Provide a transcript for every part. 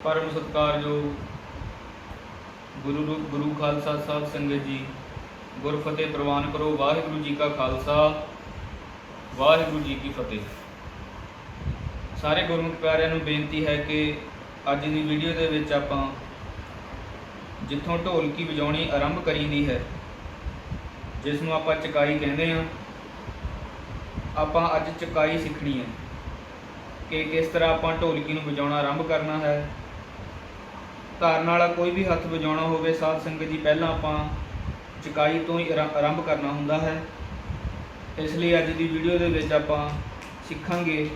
ਪਰਮ ਸਤਿਕਾਰਯੋਗ ਗੁਰੂ ਰੂਪ ਗੁਰੂ ਖਾਲਸਾ ਸਾਹਿਬ ਸੰਗਤ ਜੀ, ਗੁਰਫਤਿਹ ਪ੍ਰਵਾਨ ਕਰੋ। ਵਾਹਿਗੁਰੂ ਜੀ ਕਾ ਖਾਲਸਾ, ਵਾਹਿਗੁਰੂ ਜੀ ਕੀ ਫਤਿਹ। ਸਾਰੇ ਗੁਰਮੁਖ ਪਿਆਰਿਆਂ ਨੂੰ ਬੇਨਤੀ ਹੈ ਕਿ ਅੱਜ ਦੀ ਵੀਡੀਓ ਦੇ ਵਿੱਚ ਆਪਾਂ ਜਿੱਥੋਂ ਢੋਲਕੀ ਵਜਾਉਣੀ ਆਰੰਭ ਕਰੀਦੀ ਹੈ, ਜਿਸ ਨੂੰ ਆਪਾਂ ਚਕਾਈ ਕਹਿੰਦੇ ਹਾਂ, ਆਪਾਂ ਅੱਜ ਚਕਾਈ ਸਿੱਖਣੀ ਹੈ ਕਿ ਕਿਸ ਤਰ੍ਹਾਂ ਆਪਾਂ ਢੋਲਕੀ ਨੂੰ ਵਜਾਉਣਾ ਆਰੰਭ ਕਰਨਾ ਹੈ। ਧਾਰਨ ਵਾਲਾ ਕੋਈ ਵੀ ਹੱਥ ਵਜਾਉਣਾ ਹੋਵੇ, ਸਾਧ ਸੰਗਤ ਜੀ, ਪਹਿਲਾਂ ਆਪਾਂ ਚਕਾਈ ਤੋਂ ਹੀ ਆਰੰ- ਆਰੰਭ ਕਰਨਾ ਹੁੰਦਾ ਹੈ। ਇਸ ਲਈ ਅੱਜ ਦੀ ਵੀਡੀਓ ਦੇ ਵਿੱਚ ਆਪਾਂ ਸਿੱਖਾਂਗੇ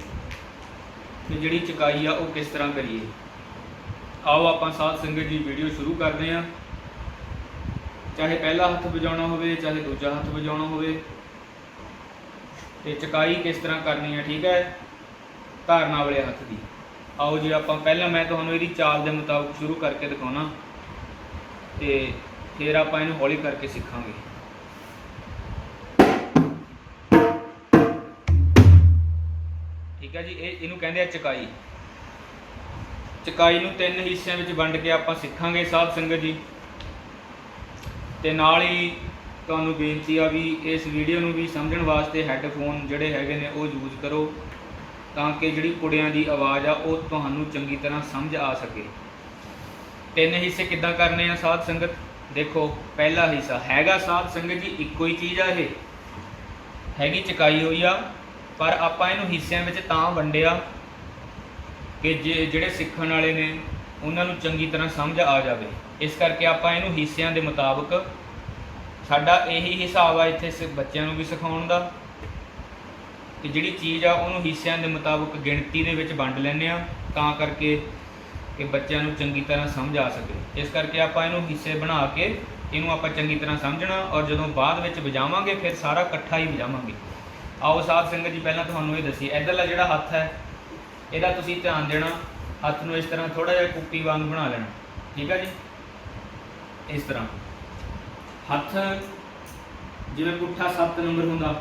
ਕਿ ਜਿਹੜੀ ਚਕਾਈ ਆ, ਉਹ ਕਿਸ ਤਰ੍ਹਾਂ ਕਰੀਏ। ਆਓ ਆਪਾਂ ਸਾਧ ਸੰਗਤ ਜੀ ਵੀਡੀਓ ਸ਼ੁਰੂ ਕਰਦੇ ਹਾਂ। ਚਾਹੇ ਪਹਿਲਾ ਹੱਥ ਵਜਾਉਣਾ ਹੋਵੇ, ਚਾਹੇ ਦੂਜਾ ਹੱਥ ਵਜਾਉਣਾ ਹੋਵੇ, ਤੇ ਚਕਾਈ ਕਿਸ ਤਰ੍ਹਾਂ ਕਰਨੀ ਹੈ, ਠੀਕ ਹੈ? ਧਾਰਨਾ ਵਾਲੇ ਹੱਥ ਦੀ। ਆਓ ਜੀ, ਆਪਾਂ ਪਹਿਲਾਂ ਮੈਂ ਤੁਹਾਨੂੰ ਇਹਦੀ ਚਾਲ ਦੇ ਮੁਤਾਬਕ ਸ਼ੁਰੂ ਕਰਕੇ ਦਿਖਾਉਣਾ ਤੇ ਫਿਰ ਆਪਾਂ ਇਹਨੂੰ ਹੌਲੀ ਕਰਕੇ ਸਿੱਖਾਂਗੇ। ਠੀਕ ਹੈ ਜੀ, ਇਹ ਇਹਨੂੰ ਕਹਿੰਦੇ ਆ ਚਕਾਈ। ਚਕਾਈ ਨੂੰ ਤਿੰਨ ਹਿੱਸਿਆਂ ਵਿੱਚ ਵੰਡ ਕੇ ਆਪਾਂ ਸਿੱਖਾਂਗੇ ਸਾਧ ਸੰਗਤ ਜੀ। ਤੇ ਨਾਲ ਹੀ ਤੁਹਾਨੂੰ ਬੇਨਤੀ ਆ ਵੀ ਇਸ ਵੀਡੀਓ ਨੂੰ ਵੀ ਸਮਝਣ ਵਾਸਤੇ ਹੈੱਡਫੋਨ ਜਿਹੜੇ ਹੈਗੇ ਨੇ ਉਹ ਯੂਜ਼ ਕਰੋ। ਤਾਂ ਕਿ ਜਿਹੜੀ ਕੁੜਿਆਂ ਦੀ ਆਵਾਜ਼ ਆ, ਉਹ ਤੁਹਾਨੂੰ ਚੰਗੀ ਤਰ੍ਹਾਂ ਸਮਝ ਆ ਸਕੇ। ਤਿੰਨ ਹਿੱਸੇ ਕਿੱਦਾਂ ਕਰਨੇ ਆ ਸਾਧ ਸੰਗਤ? ਦੇਖੋ, ਪਹਿਲਾ ਹਿੱਸਾ, ਹੈਗਾ ਸਾਧ ਸੰਗਤ ਜੀ ਇੱਕੋ ਹੀ ਚੀਜ਼ ਆ ਇਹ। ਹੈਗੀ ਚਕਾਈ ਹੋਈ ਆ, ਪਰ ਆਪਾਂ ਇਹਨੂੰ ਹਿੱਸਿਆਂ ਵਿੱਚ ਤਾਂ ਵੰਡਿਆ ਕਿ ਜੇ ਜਿਹੜੇ ਸਿੱਖਣ ਵਾਲੇ ਨੇ, ਉਹਨਾਂ ਨੂੰ ਚੰਗੀ ਤਰ੍ਹਾਂ ਸਮਝ ਆ ਜਾਵੇ। ਇਸ ਕਰਕੇ ਆਪਾਂ ਇਹਨੂੰ ਹਿੱਸਿਆਂ ਦੇ ਮੁਤਾਬਕ, ਸਾਡਾ ਇਹੀ ਹਿਸਾਬ ਆ ਇੱਥੇ ਸ- ਬੱਚਿਆਂ ਨੂੰ ਵੀ ਸਿਖਾਉਣ ਦਾ। ਕਿ ਜਿਹੜੀ ਚੀਜ਼ ਆ, ਉਹਨੂੰ ਹਿੱਸਿਆਂ ਦੇ ਮੁਤਾਬਕ ਗਿਣਤੀ ਦੇ ਵਿੱਚ ਵੰਡ ਲੈਂਦੇ ਆ ਤਾਂ ਕਰਕੇ ਕਿ ਬੱਚਿਆਂ ਨੂੰ ਚੰਗੀ ਤਰ੍ਹਾਂ ਸਮਝ ਆ ਸਕੇ। ਇਸ ਕਰਕੇ ਆਪਾਂ ਇਹਨੂੰ ਹਿੱਸੇ ਬਣਾ ਕੇ ਇਹਨੂੰ ਆਪਾਂ ਚੰਗੀ ਤਰ੍ਹਾਂ ਸਮਝਣਾ ਔਰ ਜਦੋਂ ਬਾਅਦ ਵਿੱਚ ਵਜਾਵਾਂਗੇ, ਫਿਰ ਸਾਰਾ ਇਕੱਠਾ ਹੀ ਵਜਾਵਾਂਗੇ। ਆਓ ਸਾਧ ਸੰਗਤ ਜੀ, ਪਹਿਲਾਂ ਤੁਹਾਨੂੰ ਇਹ ਦੱਸੀ ਇਧਰਲਾ ਜਿਹੜਾ ਹੱਥ ਹੈ, ਇਹਦਾ ਤੁਸੀਂ ਧਿਆਨ ਦੇਣਾ, ਹੱਥ ਨੂੰ ਇਸ ਤਰ੍ਹਾਂ ਥੋੜਾ ਜਿਹਾ ਕੁੱਪੀ ਵਾਂਗ ਬਣਾ ਲੈਣਾ। ਠੀਕ ਹੈ ਜੀ? ਇਸ ਤਰ੍ਹਾਂ। ਹੱਥ ਜਿਵੇਂ ਪੁੱਠਾ 7 ਨੰਬਰ ਹੁੰਦਾ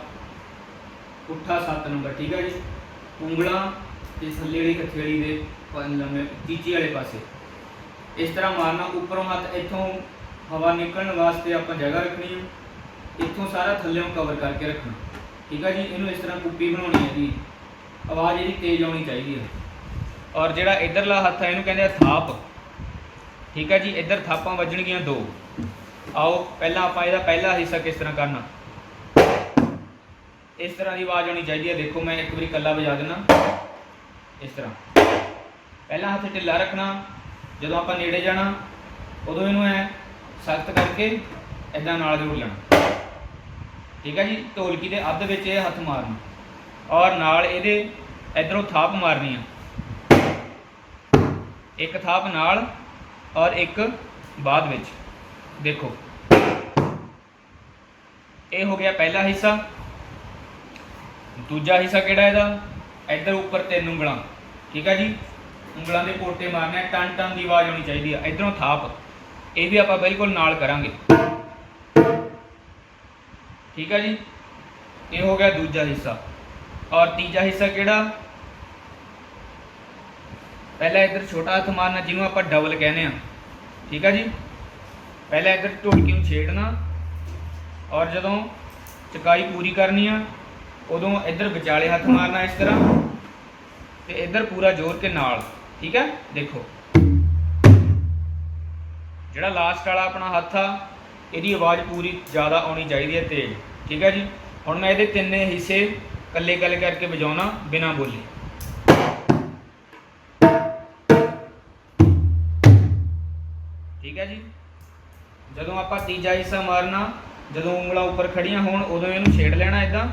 ਪੁੱਠਾ 7 ਨੰਬਰ, ਠੀਕ ਹੈ ਜੀ? ਉਂਗਲਾਂ ਤੇ ਥੱਲੇ ਵਾਲੀ ਹਥੇਲੀ ਦੇ ਲੰਮੇ ਤੀਜੀ ਵਾਲੇ ਪਾਸੇ। ਇਸ ਤਰ੍ਹਾਂ ਮਾਰਨਾ, ਉੱਪਰੋਂ ਹੱਥ ਇੱਥੋਂ ਹਵਾ ਨਿਕਲਣ ਵਾਸਤੇ ਆਪਾਂ ਜਗ੍ਹਾ ਰੱਖਣੀ ਹੈ ਇੱਥੋਂ ਸਾਰਾ ਥੱਲੇੋਂ ਕਵਰ ਕਰਕੇ ਰੱਖਣਾ। ਠੀਕ ਹੈ ਜੀ? ਇਹਨੂੰ ਇਸ ਤਰ੍ਹਾਂ ਕੁੱਪੀ ਬਣਾਉਣੀ ਹੈ ਜੀ। ਆਵਾਜ਼ ਇਹਦੀ ਤੇਜ਼ ਆਉਣੀ ਚਾਹੀਦੀ ਹੈ ਔਰ ਜਿਹੜਾ ਇਧਰਲਾ ਹੱਥ ਹੈ ਇਹਨੂੰ ਕਹਿੰਦੇ ਆ ਥਾਪ। ਠੀਕ ਹੈ ਜੀ? ਇੱਧਰ ਥਾਪਾਂ ਵੱਜਣਗੀਆਂ ਦੋ। ਆਓ, ਪਹਿਲਾਂ ਆਪਾਂ ਇਹਦਾ ਪਹਿਲਾ ਹਿੱਸਾ ਕਿਸ ਤਰ੍ਹਾਂ ਕਰਨਾ? ਇਸ ਤਰ੍ਹਾਂ ਦੀ ਆਵਾਜ਼ ਆਉਣੀ ਚਾਹੀਦੀ ਹੈ। ਦੇਖੋ, ਮੈਂ ਇੱਕ ਵਾਰੀ ਕੱਲਾ ਵਜਾ ਦਿੰਦਾ। ਇਸ ਤਰ੍ਹਾਂ। ਪਹਿਲਾਂ ਹੱਥ ਢਿੱਲਾ ਰੱਖਣਾ, ਜਦੋਂ ਆਪਾਂ ਨੇੜੇ ਜਾਣਾ, ਉਦੋਂ ਇਹਨੂੰ ਐ ਸਖਤ ਕਰਕੇ ਇਦਾਂ ਨਾਲ ਜੋੜ ਲੈਣਾ। ਠੀਕ ਹੈ ਜੀ? ਢੋਲਕੀ ਦੇ ਅੱਧ ਵਿੱਚ ਇਹ ਹੱਥ ਮਾਰਨਾ। ਔਰ ਨਾਲ ਇਹਦੇ ਇਧਰੋਂ ਥਾਪ ਮਾਰਨੀ ਆ। ਇੱਕ ਥਾਪ ਨਾਲ ਔਰ ਇੱਕ ਬਾਅਦ ਵਿੱਚ। ਦੇਖੋ। ਇਹ ਹੋ ਗਿਆ ਪਹਿਲਾ ਹਿੱਸਾ। ਦੂਜਾ ਹਿੱਸਾ ਕਿਹੜਾ ਇਹਦਾ? ਇੱਧਰ ਉੱਪਰ ਤਿੰਨ ਉਂਗਲਾਂ। ਠੀਕ ਹੈ ਜੀ? ਉਂਗਲਾਂ ਦੇ ਪੋਟੇ ਮਾਰਨੇ ਟਨ ਟਨ ਦੀ ਆਵਾਜ਼ ਆਉਣੀ ਚਾਹੀਦੀ ਆ। ਇਧਰੋਂ ਥਾਪ। ਇਹ ਵੀ ਆਪਾਂ ਬਿਲਕੁਲ ਨਾਲ ਕਰਾਂਗੇ। ਠੀਕ ਹੈ ਜੀ? ਇਹ ਹੋ ਗਿਆ ਦੂਜਾ ਹਿੱਸਾ। ਔਰ ਤੀਜਾ ਹਿੱਸਾ ਕਿਹੜਾ? ਪਹਿਲਾਂ ਇੱਧਰ ਛੋਟਾ ਹੱਥ ਮਾਰਨਾ, ਜਿਹਨੂੰ ਆਪਾਂ ਡਬਲ ਕਹਿੰਦੇ ਆ। ਠੀਕ ਹੈ ਜੀ? ਪਹਿਲਾਂ ਇੱਧਰ ਢੋਲਕੀ ਨੂੰ ਛੇੜਨਾ? ਔਰ ਜਦੋਂ ਚਕਾਈ ਪੂਰੀ ਕਰਨੀ ਆ ਉਦੋਂ ਇੱਧਰ ਵਿਚਾਲੇ ਹੱਥ ਮਾਰਨਾ ਇਸ ਤਰ੍ਹਾਂ ਤੇ ਇੱਧਰ ਪੂਰਾ ਜ਼ੋਰ ਕੇ ਨਾਲ, ਠੀਕ ਹੈ? ਦੇਖੋ। ਜਿਹੜਾ ਲਾਸਟ ਵਾਲਾ ਆਪਣਾ ਹੱਥ ਆ, ਇਹਦੀ ਆਵਾਜ਼ ਪੂਰੀ ਜ਼ਿਆਦਾ ਆਉਣੀ ਚਾਹੀਦੀ ਹੈ ਤੇਜ਼, ਠੀਕ ਹੈ ਜੀ? ਹੁਣ ਮੈਂ ਇਹਦੇ ਤਿੰਨੇ ਹਿੱਸੇ ਕੱਲੇ ਕੱਲੇ ਕਰਕੇ ਵਜਾਉਣਾ ਬਿਨਾਂ ਬੋਲੇ। ਠੀਕ ਹੈ ਜੀ? ਜਦੋਂ ਆਪਾਂ ਤੀਜਾ ਹਿੱਸਾ ਮਾਰਨਾ, ਜਦੋਂ ਉਂਗਲਾਂ ਉੱਪਰ ਖੜੀਆਂ ਹੋਣ, ਉਦੋਂ ਇਹਨੂੰ ਛੇੜ ਲੈਣਾ ਇਦਾਂ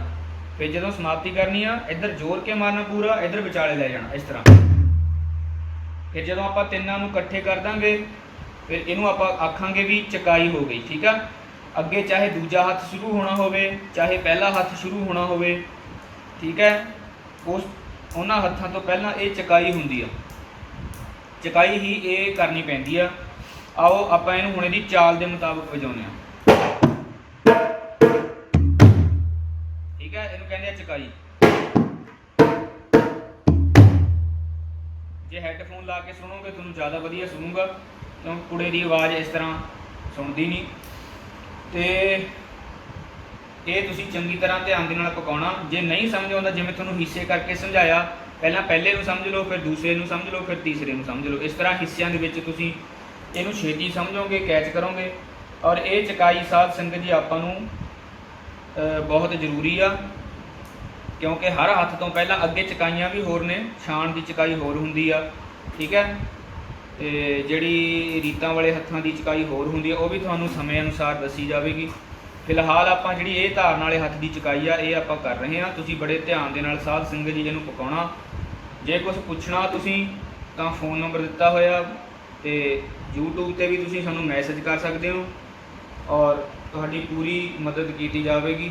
ਫਿਰ ਜਦੋਂ ਸਮਾਪਤੀ ਕਰਨੀ ਆ, ਇੱਧਰ ਜ਼ੋਰ ਕੇ ਮਾਰਨਾ ਪੂਰਾ, ਇੱਧਰ ਵਿਚਾਲੇ ਲੈ ਜਾਣਾ, ਇਸ ਤਰ੍ਹਾਂ। ਫਿਰ ਜਦੋਂ ਆਪਾਂ ਤਿੰਨਾਂ ਨੂੰ ਇਕੱਠੇ ਕਰ ਦਾਂਗੇ, ਫਿਰ ਇਹਨੂੰ ਆਪਾਂ ਆਖਾਂਗੇ ਵੀ ਚਕਾਈ ਹੋ ਗਈ, ਠੀਕ ਆ? ਅੱਗੇ ਚਾਹੇ ਦੂਜਾ ਹੱਥ ਸ਼ੁਰੂ ਹੋਣਾ ਹੋਵੇ, ਚਾਹੇ ਪਹਿਲਾ ਹੱਥ ਸ਼ੁਰੂ ਹੋਣਾ ਹੋਵੇ, ਠੀਕ ਹੈ? ਉਸ, ਉਹਨਾਂ ਹੱਥਾਂ ਤੋਂ ਪਹਿਲਾਂ ਇਹ ਚਕਾਈ ਹੁੰਦੀ ਆ। ਚਕਾਈ ਹੀ ਇਹ ਕਰਨੀ ਪੈਂਦੀ ਆ। ਆਓ ਆਪਾਂ ਇਹਨੂੰ ਹੁਣ ਇਹਦੀ ਚਾਲ ਦੇ ਮੁਤਾਬਕ ਵਜਾਉਂਦੇ ਆ ਇਹਨੂੰ ਕਹਿੰਦੇ ਆ ਚਕਾਈ। ਜੇ ਹੈਡ ਹੈੱਡਫੋਨ ਲਾ ਕੇ ਸੁਣੋਗੇ, ਤੁਹਾਨੂੰ ਜ਼ਿਆਦਾ ਵਧੀਆ ਸੁਣੂਗਾ ਕਿਉਂਕਿ ਕੁੜੇ ਦੀ ਆਵਾਜ਼ ਇਸ ਤਰ੍ਹਾਂ ਸੁਣਦੀ ਨਹੀਂ। ਤੇ ਇਹ ਤੁਸੀਂ ਚੰਗੀ ਤਰ੍ਹਾਂ ਧਿਆਨ ਦੇ ਨਾਲ ਪਕਾਉਣਾ। ਜੇ ਨਹੀਂ ਸਮਝ ਆਉਂਦਾ, ਜਿਵੇਂ ਤੁਹਾਨੂੰ ਹਿੱਸੇ ਕਰਕੇ ਸਮਝਾਇਆ, ਪਹਿਲਾਂ ਪਹਿਲੇ ਨੂੰ ਸਮਝ ਲਓ, ਫਿਰ ਦੂਸਰੇ ਨੂੰ ਸਮਝ ਲਓ, ਫਿਰ ਤੀਸਰੇ ਨੂੰ ਸਮਝ ਲਓ। ਇਸ ਤਰ੍ਹਾਂ ਹਿੱਸਿਆਂ ਦੇ ਵਿੱਚ ਤੁਸੀਂ ਇਹਨੂੰ ਛੇਤੀ ਸਮਝੋਗੇ, ਕੈਚ ਕਰੋਗੇ। ਔਰ ਇਹ ਚਕਾਈ ਸਾਧ ਸੰਗਤ ਜੀ ਆਪਾਂ ਨੂੰ ਬਹੁਤ ਜ਼ਰੂਰੀ ਆ। ਕਿਉਂਕਿ ਹਰ ਹੱਥ ਤੋਂ ਪਹਿਲਾਂ ਅੱਗੇ ਚਕਾਈਆਂ ਵੀ ਹੋਰ ਨੇ, ਛਾਣ ਦੀ ਚਕਾਈ ਹੋਰ ਹੁੰਦੀ ਆ, ਠੀਕ ਹੈ? ਤੇ ਜਿਹੜੀ ਰੀਤਾਂ ਵਾਲੇ ਹੱਥਾਂ ਦੀ ਚਕਾਈ ਹੋਰ ਹੁੰਦੀ ਆ, ਉਹ ਵੀ ਤੁਹਾਨੂੰ ਸਮੇਂ ਅਨੁਸਾਰ ਦੱਸੀ ਜਾਵੇਗੀ। ਫਿਲਹਾਲ ਆਪਾਂ ਜਿਹੜੀ ਇਹ ਧਾਰਨ ਵਾਲੇ ਹੱਥ ਦੀ ਚਕਾਈ ਆ, ਇਹ ਆਪਾਂ ਕਰ ਰਹੇ ਹਾਂ। ਤੁਸੀਂ ਬੜੇ ਧਿਆਨ ਦੇ ਨਾਲ ਸਾਧ ਸੰਗਤ ਜੀ ਇਹਨੂੰ ਪਕਾਉਣਾ, ਜੇ ਕੁਝ ਪੁੱਛਣਾ ਤੁਸੀਂ, ਤਾਂ ਫੋਨ ਨੰਬਰ ਦਿੱਤਾ ਹੋਇਆ ਤੇ YouTube ਤੇ ਵੀ ਤੁਸੀਂ ਸਾਨੂੰ ਮੈਸੇਜ ਕਰ ਸਕਦੇ ਹੋ ਔਰ ਤੁਹਾਡੀ ਪੂਰੀ ਮਦਦ ਕੀਤੀ ਜਾਵੇਗੀ।